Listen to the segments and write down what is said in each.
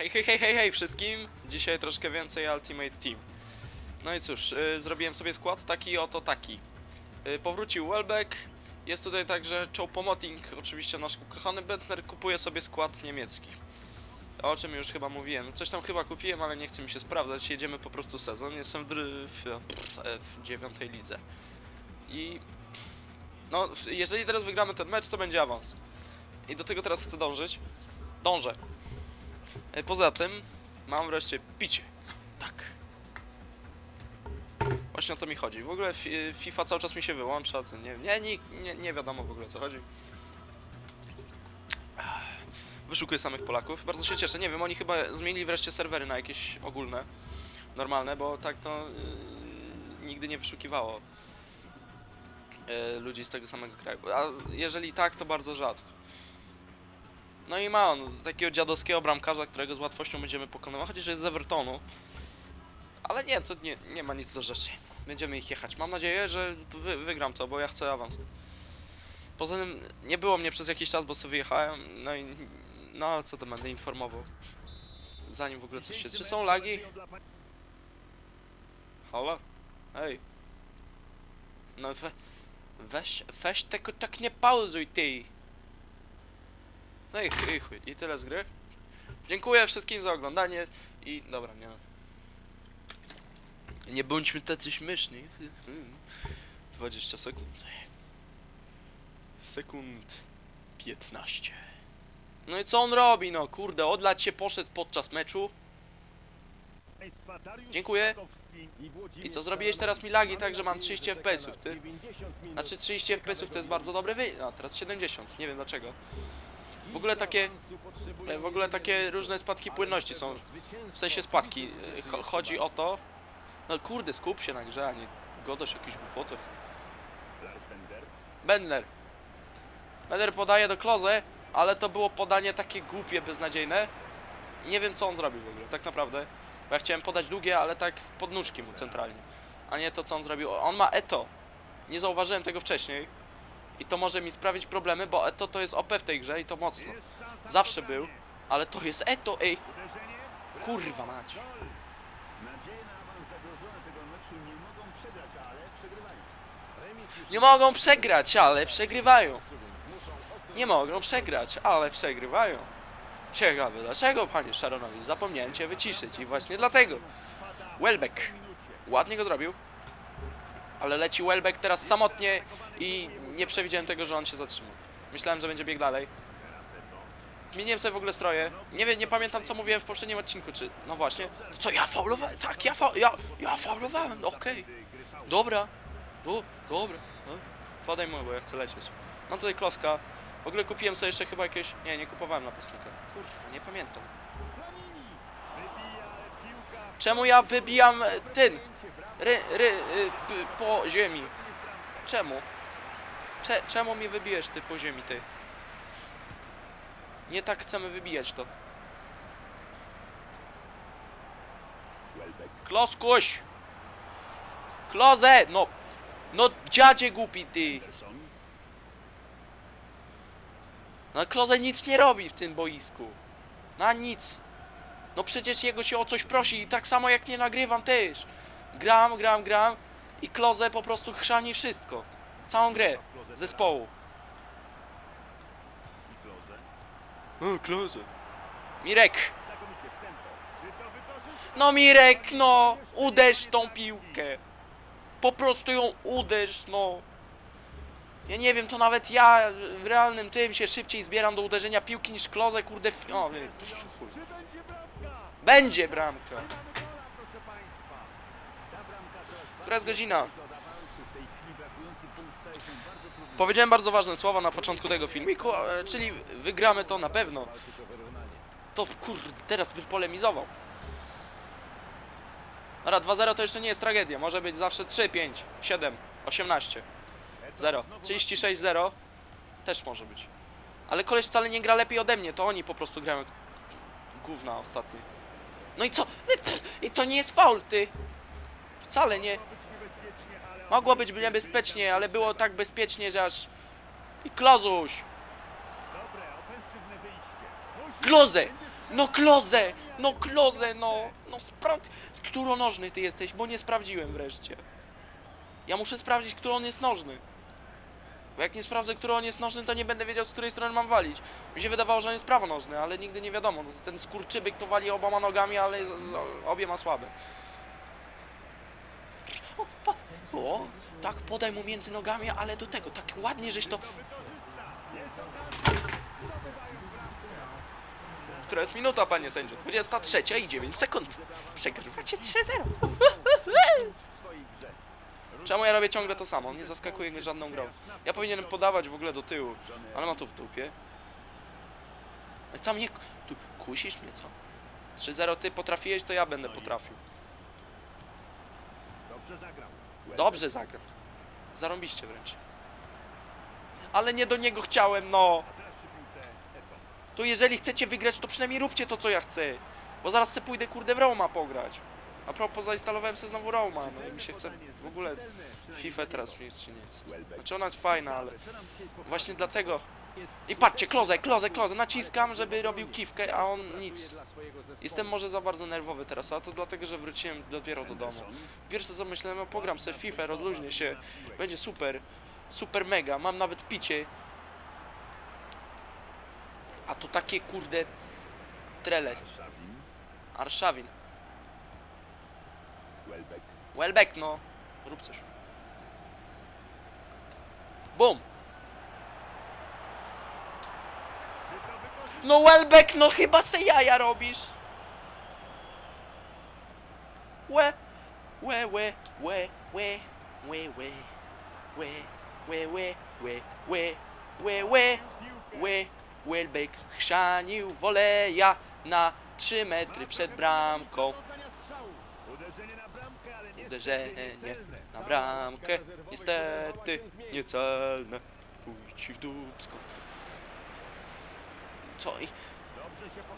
Hej, hej, hej, hej, hej wszystkim! Dzisiaj troszkę więcej Ultimate Team. No i cóż, y, zrobiłem sobie skład taki oto taki. Y, powrócił Welbeck, jest tutaj także Choupo-Moting, oczywiście nasz ukochany Bentner, kupuje sobie skład niemiecki. O czym już chyba mówiłem. Coś tam chyba kupiłem, ale nie chce mi się sprawdzać. Jedziemy po prostu sezon. Jestem w, w, w dziewiątej lidze. I... No, jeżeli teraz wygramy ten mecz, to będzie awans. I do tego teraz chcę dążyć. Dążę. E, Poza tym mam wreszcie picie. Tak. Właśnie o to mi chodzi. W ogóle fi- FIFA cały czas mi się wyłącza. Nie, nie, nie, nie wiadomo w ogóle o co chodzi. Wyszukuję samych Polaków. Bardzo się cieszę. Nie wiem, oni chyba zmienili wreszcie serwery na jakieś ogólne, normalne, bo tak to yy, nigdy nie wyszukiwało yy, ludzi z tego samego kraju. A jeżeli tak, to bardzo rzadko. No i ma on takiego dziadowskiego bramkarza, którego z łatwością będziemy pokonywać, chociaż jest z Evertonu. Ale nie, to nie, nie ma nic do rzeczy. Będziemy ich jechać. Mam nadzieję, że wy, wygram to, bo ja chcę awans. Poza tym nie było mnie przez jakiś czas, bo sobie wyjechałem, no i no co to będę informował. Zanim w ogóle coś się... Czy są lagi? Halo? Hej. No we, weź, weź tego tak nie pauzuj ty. No i chuj, i chuj. I tyle z gry. Dziękuję wszystkim za oglądanie i dobra, nie. Nie bądźmy tacy śmieszni. 20 sekund. Sekund 15. No i co on robi, no kurde, odlać się poszedł podczas meczu. Dziękuję. I co, zrobiłeś teraz mi lagi tak, że mam 30 FPS-ów, ty? Znaczy 30 FPS-ów to jest bardzo dobry wy... No, teraz 70, nie wiem dlaczego. W ogóle takie... e, W ogóle takie różne spadki płynności są. W sensie spadki. e, Cho- chodzi o to... No kurde, skup się na grze, a nie godasz jakichś głupotach. Bendler. Bendler podaje do Kloze, ale to było podanie takie głupie, beznadziejne. Nie wiem co on zrobił w ogóle, tak naprawdę. Bo ja chciałem podać długie, ale tak pod nóżki mu centralnie. A nie to co on zrobił. On ma Eto. Nie zauważyłem tego wcześniej. I to może mi sprawić problemy, bo Eto to jest OP w tej grze i to mocno. Zawsze był, ale to jest Eto, ej. Kurwa mać. Nie mogą przegrać, ale przegrywają. Nie mogą przegrać, ale przegrywają. Ciekawe, dlaczego, panie Sharonowicz? Zapomniałem cię wyciszyć i właśnie dlatego. Welbeck. Ładnie go zrobił. Ale leci Welbeck teraz samotnie i nie przewidziałem tego, że on się zatrzymał. Myślałem, że będzie biegł dalej. Zmieniłem sobie w ogóle stroje. Nie wiem, nie pamiętam co mówiłem w poprzednim odcinku, czy... No właśnie. Co, ja faulowałem? Tak, ja, fa... ja, ja faulowałem, okej. Dobra. Do, dobra. No. Podaj mu, bo ja chcę lecieć. Mam tutaj kloska. W ogóle kupiłem sobie jeszcze chyba jakieś... Nie, nie kupowałem na piosenkę. Kurwa, nie pamiętam. Czemu ja wybijam e, ten? Ry, ry, y, po ziemi. Czemu? Cze, czemu mi wybijesz ty po ziemi, ty? Nie tak chcemy wybijać to. Kloskuś! Kloze! No! No dziadzie głupi ty! No Kloze nic nie robi w tym boisku. Na nic. No przecież jego się o coś prosi i tak samo jak nie nagrywam też. Gram, gram, gram i Kloze po prostu chrzani wszystko. Całą grę zespołu. O, Kloze. Mirek! No Mirek, no! Uderz tą piłkę! Po prostu ją uderz, no! Ja nie wiem, to nawet ja w realnym tym się szybciej zbieram do uderzenia piłki niż Kloze, kurde... O, nie. Będzie bramka! Która jest godzina? Powiedziałem bardzo ważne słowa na początku tego filmiku, e, czyli wygramy to na pewno. To kurde, teraz bym polemizował. Dobra, 2-0 to jeszcze nie jest tragedia. Może być zawsze 3, 5, 7, 18, 0. 36-0 też może być. Ale koleś wcale nie gra lepiej ode mnie, to oni po prostu grają gówna ostatnio. No i co? I to nie jest faul, ty! Wcale nie. Mogło być niebezpiecznie, ale było tak bezpiecznie, że aż... I Klozuś! Glozę! No klozę! No klozę, no! No sprawdź, któronożny ty jesteś, bo nie sprawdziłem wreszcie. Ja muszę sprawdzić, który on jest nożny. Bo jak nie sprawdzę, który on jest nożny, to nie będę wiedział, z której strony mam walić. Mi się wydawało, że on jest prawonożny, ale nigdy nie wiadomo. No, ten skurczybyk to wali oboma nogami, ale jest, obie ma słabe. O, tak podaj mu między nogami, ale do tego, tak ładnie, żeś to... Która jest minuta, panie sędzio? 23 i 9 sekund. Przegrywacie 3-0. Czemu ja robię ciągle to samo? Nie zaskakuje mnie żadną grą. Ja powinienem podawać w ogóle do tyłu, ale ma to w dupie. Co mnie... Tu kusisz mnie, co? 3-0 ty potrafiłeś, to ja będę potrafił. Dobrze zagrał. Dobrze zagram. Zarąbiście wręcz. Ale nie do niego chciałem, no. To jeżeli chcecie wygrać, to przynajmniej róbcie to, co ja chcę. Bo zaraz se pójdę, kurde, w Roma pograć. A propos, zainstalowałem se znowu Roma, no i mi się chce w ogóle FIFA teraz mi się nie chce. Znaczy ona jest fajna, ale właśnie dlatego... I patrzcie, klozę, klozę, klozę, naciskam, żeby robił kiwkę, a on nic. Jestem może za bardzo nerwowy teraz, a to dlatego, że wróciłem dopiero do domu. Pierwsze co myślałem, no pogram sobie FIFA, rozluźnię się, będzie super, super mega, mam nawet picie. A to takie kurde trele, Szawin, Arszawin. Welbeck no, rób coś. Bum! No Welbeck, no chyba se jaja robisz! Łe, łe, łe, łe, łe, łe, łe, łe, łe, łe, łe, łe, łe, łe, łe, Welbeck chrzanił woleja na 3 metry przed bramką. Uderzenie na bramkę, ale nie Uderzenie na bramkę, niestety niecelne. Pójdź w dupsko. Co i...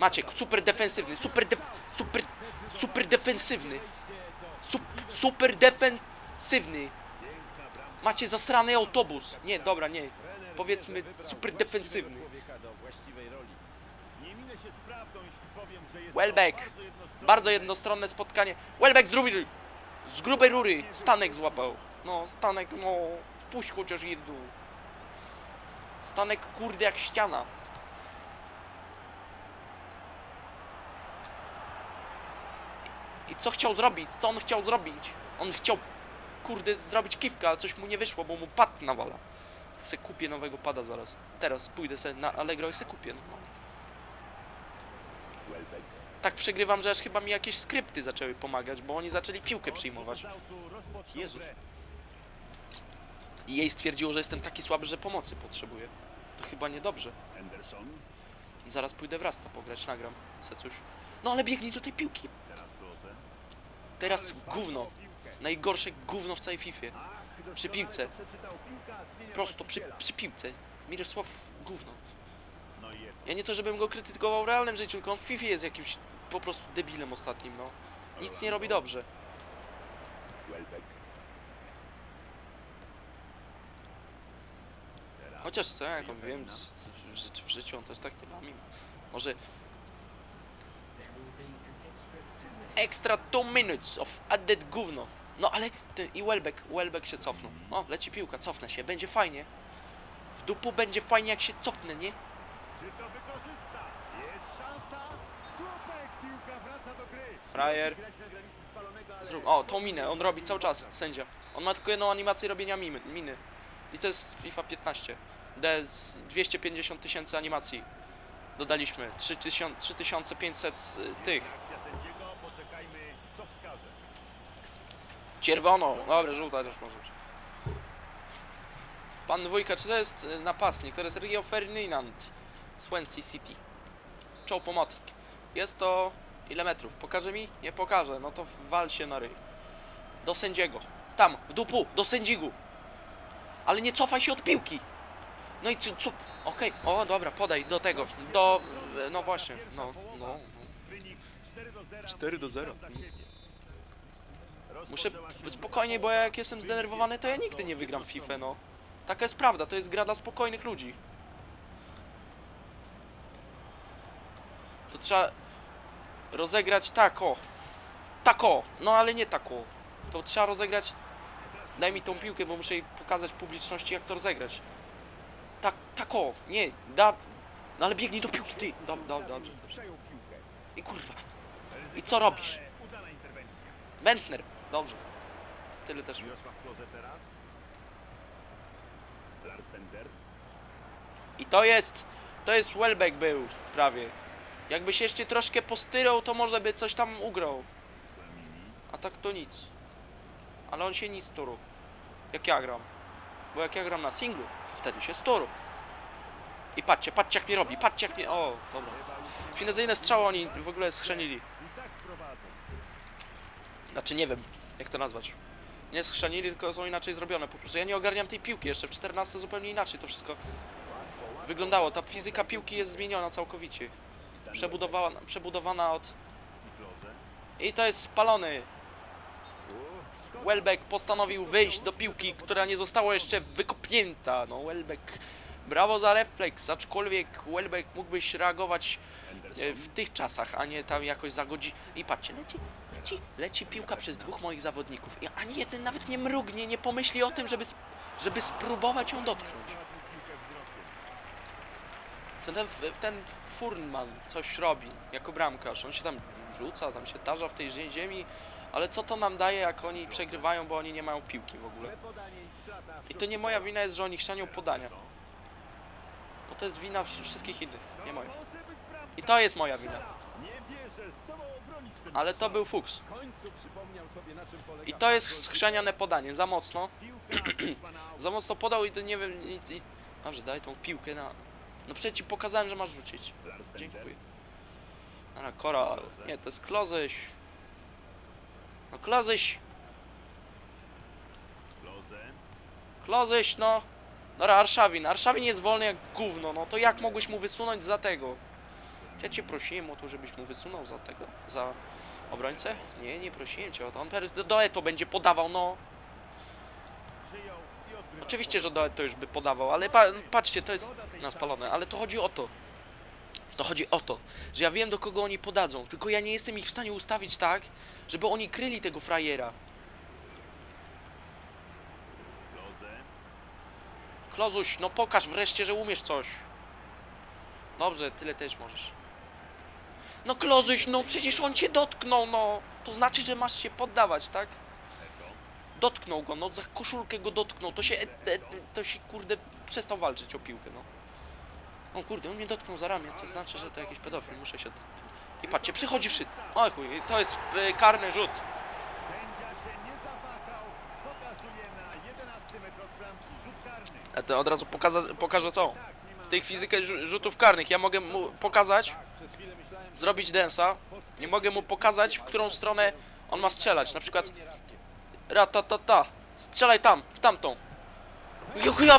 Maciek, super defensywny, super super... super defensywny. Sup, super defensywny. Macie zasrany autobus. Nie, dobra, nie. Powiedzmy super defensywny. Welbeck. to bardzo jednostronne. Bardzo jednostronne spotkanie. Welbeck z rury. Z grubej rury. Stanek złapał. No, Stanek, no. Wpuść chociaż jedną. Stanek, kurde, jak ściana. I co chciał zrobić? Co on chciał zrobić? On chciał, kurde, zrobić kiwkę, ale coś mu nie wyszło, bo mu pad nawala. Se kupię nowego pada zaraz. Teraz pójdę se na Allegro i se kupię. No. Welbeck. Tak przegrywam, że aż chyba mi jakieś skrypty zaczęły pomagać, bo oni zaczęli piłkę przyjmować. Jezus. I jej stwierdziło, że jestem taki słaby, że pomocy potrzebuję. To chyba niedobrze. Zaraz pójdę w Rasta pograć, nagram se coś. No ale biegnij do tej piłki. Teraz gówno. Najgorsze gówno w całej Fifie. Ach, Przy piłce. Prosto przy, przy piłce. Mirosław gówno. No. Ja nie to, żebym go krytykował w realnym życiu, tylko on w Fifie jest jakimś po prostu debilem ostatnim, no. Nic nie robi dobrze. Chociaż co, ja tam wiem, c- w życiu, on też tak nie ma. Może... Extra 2 minutes of added gówno. No ale ty, i Welbeck, Welbeck się cofnął. O, leci piłka, cofnę się, będzie fajnie. W dupu będzie fajnie jak się cofnę, nie? Czy to wykorzysta? Jest szansa. Słupek, piłka wraca do gry. Frajer. Zrób, o, tą minę, on robi cały czas, sędzia. On ma tylko jedną animację robienia miny. miny. I to jest FIFA 15. D z 250 tysięcy animacji. Dodaliśmy 3000 3500 z, y, tych. Reakcja sędziego, poczekajmy, co wskaże. Czerwono, dobra, żółta też może być. Pan dwójka, czy to jest y, napastnik? To jest Rio Ferdinand. Swansea City. Czoł pomocnik. Jest to... Ile metrów? Pokaże mi? Nie pokaże. No to wal się na ryj. Do sędziego. Tam, w dupu, do sędzigu. Ale nie cofaj się od piłki. No i co? co? Okej, o dobra, podaj do tego. Do... y, No właśnie, no, no. no. Wynik 4 do 0. 4 do 0. Piąta siebie. Muszę spokojnie, bo jak jestem zdenerwowany, to ja nigdy nie wygram FIFA, no. Taka jest prawda, to jest gra dla spokojnych ludzi. to trzeba rozegrać tak o. Tak o, no ale nie tak o. To trzeba rozegrać. Daj mi tą piłkę, bo muszę jej pokazać publiczności, jak to rozegrać. Tak, tak o, nie, da. No ale biegnij do piłki, ty. Dob, dob, dobrze. I kurwa. I co robisz? Bentner, dobrze. Tyle też. Mirosław Klose teraz. Lars Bender. I to jest, to jest Welbeck był prawie. Jakby się jeszcze troszkę postyrał, to może by coś tam ugrał. A tak to nic. Ale on się nic sturu. Jak ja gram. Bo jak ja gram na singlu, to wtedy się sturu. I patrzcie, patrzcie jak mnie robi, patrzcie jak mnie... O, dobra. Finezyjne strzały oni w ogóle schrzanili. Znaczy nie wiem, jak to nazwać. Nie schrzanili, tylko są inaczej zrobione po prostu. Ja nie ogarniam tej piłki, jeszcze w 14 zupełnie inaczej to wszystko wyglądało. Ta fizyka piłki jest zmieniona całkowicie. Przebudowana, przebudowana od... I to jest spalony. Welbeck postanowił wyjść do piłki, która nie została jeszcze wykopnięta. No Welbeck, brawo za refleks, aczkolwiek Welbeck mógłbyś reagować e, w tych czasach, a nie tam jakoś za godzinę. I patrzcie, leci, leci, leci piłka przez dwóch moich zawodników i ani jeden nawet nie mrugnie, nie pomyśli o tym, żeby, żeby spróbować ją dotknąć. To ten, ten Furnman coś robi jako bramkarz. On się tam rzuca, tam się tarza w tej zie- ziemi, ale co to nam daje, jak oni przegrywają, bo oni nie mają piłki w ogóle. I to nie moja wina jest, że oni chrzanią podania. No to jest wina wsz- wszystkich innych, nie moja. I to jest moja wina. Nie wierzę, z tobą obronić ten Ale to był fuks. I to jest faul. schrzaniane podanie, za mocno. Za mocno podał i to nie wiem... I, i... Dobrze, daj tą piłkę na... No przecież ci pokazałem, że masz rzucić. Dziękuję. Dobra, Kora... Nie, to jest Klozyś. No Klozyś! Klozyś, no! Dobra, Arszawin. Arszawin jest wolny jak gówno, no to jak mogłeś mu wysunąć za tego? Ja cię prosiłem o to, żebyś mu wysunął za tego, za obrońcę? Nie, nie prosiłem cię o to. On teraz do, do Eto będzie podawał, no. Oczywiście, że do Eto już by podawał, ale pa, patrzcie, to jest na spalone, ale to chodzi o to. To chodzi o to, że ja wiem do kogo oni podadzą, tylko ja nie jestem ich w stanie ustawić tak, żeby oni kryli tego frajera. Klozuś, no pokaż wreszcie, że umiesz coś. Dobrze, tyle też możesz. No Klozuś, no przecież on cię dotknął, no. To znaczy, że masz się poddawać, tak? Dotknął go, no za koszulkę go dotknął, to się, e, e, to się kurde przestał walczyć o piłkę, no. O kurde, on mnie dotknął za ramię, to znaczy, że to jakiś pedofil, muszę się... I patrzcie, przychodzi wszyscy. Oj chuj, to jest e, karny rzut. Sędzia się nie zawahał. Pokazuje na 11 metr od bramki. Rzut karny. A to od razu pokaza, pokażę to. Ma... Tych fizykę rzu- rzutów karnych, ja mogę mu pokazać, zrobić densa, nie mogę mu pokazać, w którą stronę on ma strzelać. Na przykład ratatata, strzelaj tam, w tamtą. Jak ja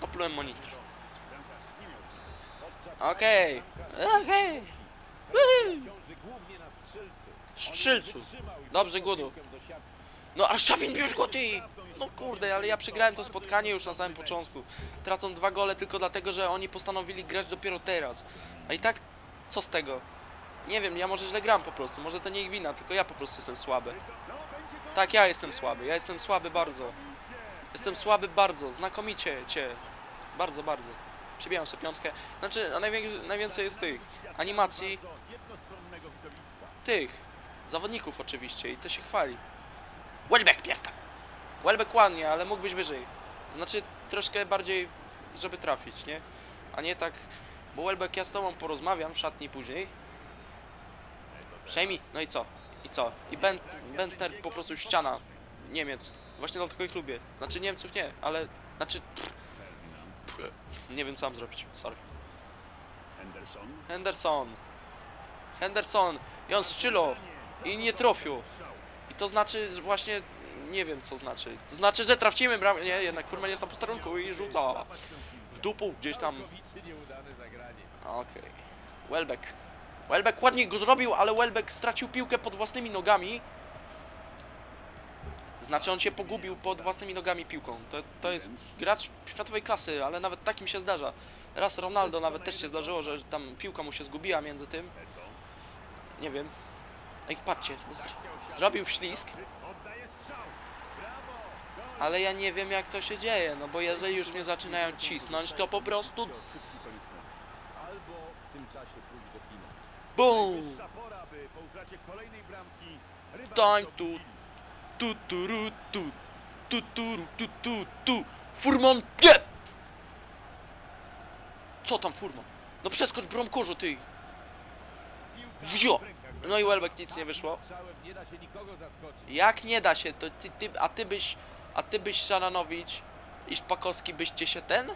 Oplułem monitor. Okej, okej. Ciąży głównie na strzelcu. Dobrze, Gudu. No a Szawin bierz go ty! No kurde, ale ja przegrałem to spotkanie już na samym początku. Tracą dwa gole tylko dlatego, że oni postanowili grać dopiero teraz. A i tak, co z tego? Nie wiem, ja może źle gram po prostu, może to nie ich wina, tylko ja po prostu jestem słaby. Tak, ja jestem słaby, ja jestem słaby bardzo. Jestem słaby bardzo, znakomicie cię. Bardzo, bardzo. Przybijam sobie piątkę. Znaczy, a najwięcej, jest tych animacji, tych zawodników oczywiście i to się chwali. Welbeck pierda. Welbeck ładnie, ale mógł być wyżej. Znaczy troszkę bardziej, żeby trafić, nie? A nie tak, bo Welbeck ja z tobą porozmawiam w szatni później. Przejmij, no i co? I co? I ben, Bentner po prostu ściana. Niemiec. Właśnie dlatego ich lubię. Znaczy Niemców nie, ale znaczy nie wiem co mam zrobić. Sorry. Henderson. Henderson. Henderson. I on strzylo. I nie trofił. I to znaczy właśnie, nie wiem co znaczy. To znaczy, że trafimy bramę. Nie, jednak Furman jest na posterunku i rzuca. W dupu gdzieś tam. Okej. Welbeck. Welbeck ładnie go zrobił, ale Welbeck stracił piłkę pod własnymi nogami. Znaczy on się pogubił pod własnymi nogami piłką. To, to jest gracz światowej klasy, ale nawet takim się zdarza. Raz Ronaldo nawet też się zdarzyło, że tam piłka mu się zgubiła między tym. Nie wiem. Ej, patrzcie, zrobił ślizg, ale ja nie wiem jak to się dzieje, no bo jeżeli już mnie zaczynają cisnąć, to po prostu. BUM! Tań się tu, tu ru tu, tu tu tu tu tu, Furman, nie! Co tam Furman? No przeskocz bromkorzu ty! Wzio! No i Welbeck nic nie wyszło. Jak nie da się, to ty, ty, a ty byś, a ty byś Szaranowicz i Szpakowski byście się ten?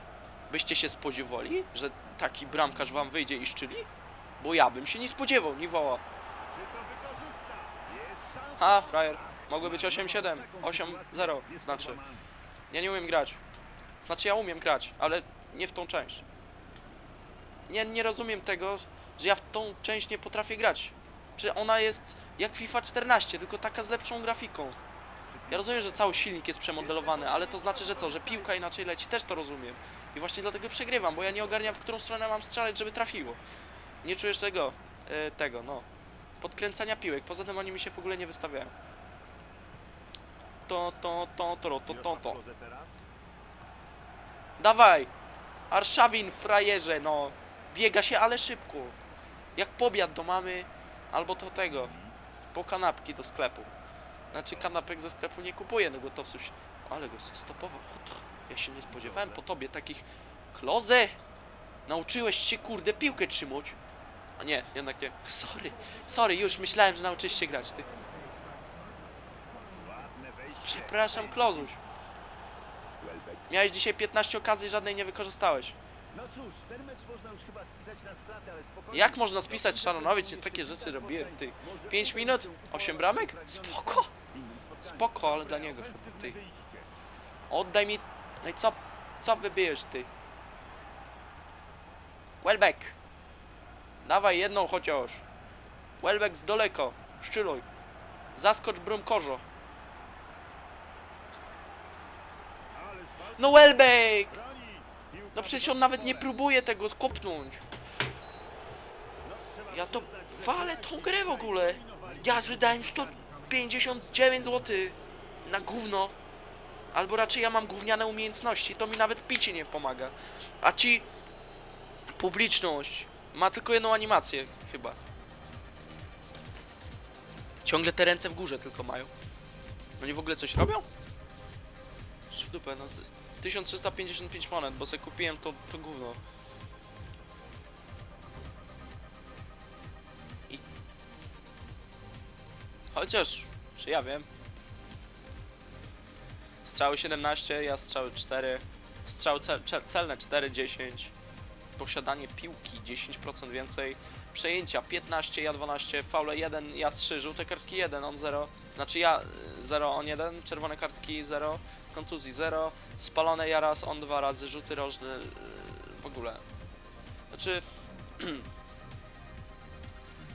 Byście się spodziewali, że taki bramkarz wam wyjdzie i szczyli? Bo ja bym się nie spodziewał, nie woła. Ha, frajer. Mogły być 8-7, 8-0, znaczy. Ja nie umiem grać. Znaczy ja umiem grać, ale nie w tą część. Nie rozumiem tego, że ja w tą część nie potrafię grać. Czy ona jest jak FIFA 14, tylko taka z lepszą grafiką. Ja rozumiem, że cały silnik jest przemodelowany, ale to znaczy, że co, że piłka inaczej leci, też to rozumiem. I właśnie dlatego przegrywam, bo ja nie ogarniam, w którą stronę mam strzelać, żeby trafiło. Nie czujesz tego, e, tego, no. Podkręcania piłek, poza tym oni mi się w ogóle nie wystawiają. To, to, to, to, to, to, to. Dawaj! Arszawin, frajerze, no. Biega się, ale szybko. Jak pobiad do mamy, albo do tego. Po kanapki do sklepu. Znaczy kanapek ze sklepu nie kupuję, no gotowców się... Ale go stopował. Ja się nie spodziewałem po tobie takich... Kloze! Nauczyłeś się, kurde, piłkę trzymać. A nie, jednak nie. Sorry, sorry, już myślałem, że nauczyłeś się grać, ty. Przepraszam, Klozuś. Miałeś dzisiaj 15 okazji, żadnej nie wykorzystałeś. No cóż, ten mecz można już chyba spisać na stratę, ale spokojnie. Jak można spisać Szanowicz? Nie takie rzeczy robiłem, ty. 5 minut? 8 bramek? Spoko. Spoko, ale dla niego chyba, ty. Oddaj mi... No i co... Co wybijesz, ty? Welbeck. Dawaj jedną chociaż. Welbeck z daleko. Szczyluj. Zaskocz brumkorzo. No Welbeck! No przecież on nawet nie próbuje tego kopnąć. Ja to walę tą grę w ogóle. Ja wydałem 159 zł na gówno. Albo raczej ja mam gówniane umiejętności, to mi nawet picie nie pomaga. A ci publiczność ma tylko jedną animację chyba. Ciągle te ręce w górze tylko mają. Oni w ogóle coś robią? W no. 1355 monet, bo sobie kupiłem to, to gówno. Chociaż, czy ja wiem. Strzały 17, ja strzały 4. Strzały cel, celne 4, 10. Posiadanie piłki 10% więcej. Przejęcia 15, ja 12, faule 1, ja 3, żółte kartki 1, on 0. Znaczy ja 0, on 1, czerwone kartki 0, kontuzji 0, spalone ja raz, on dwa razy, rzuty rożne yy, w ogóle. Znaczy...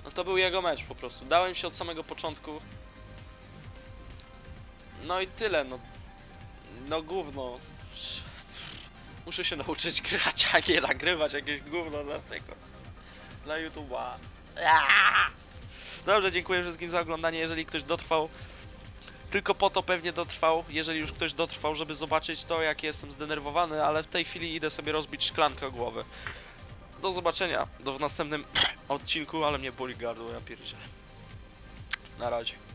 No to był jego mecz po prostu. Dałem się od samego początku. No i tyle, no. No gówno. Muszę się nauczyć grać, a nie nagrywać jakieś gówno dla tego. Dla YouTube'a. Dobrze, dziękuję wszystkim za oglądanie. Jeżeli ktoś dotrwał, tylko po to pewnie dotrwał, jeżeli już ktoś dotrwał, żeby zobaczyć to, jak jestem zdenerwowany, ale w tej chwili idę sobie rozbić szklankę o głowę. Do zobaczenia do w następnym odcinku, ale mnie boli gardło, ja pierdzielę. Na razie.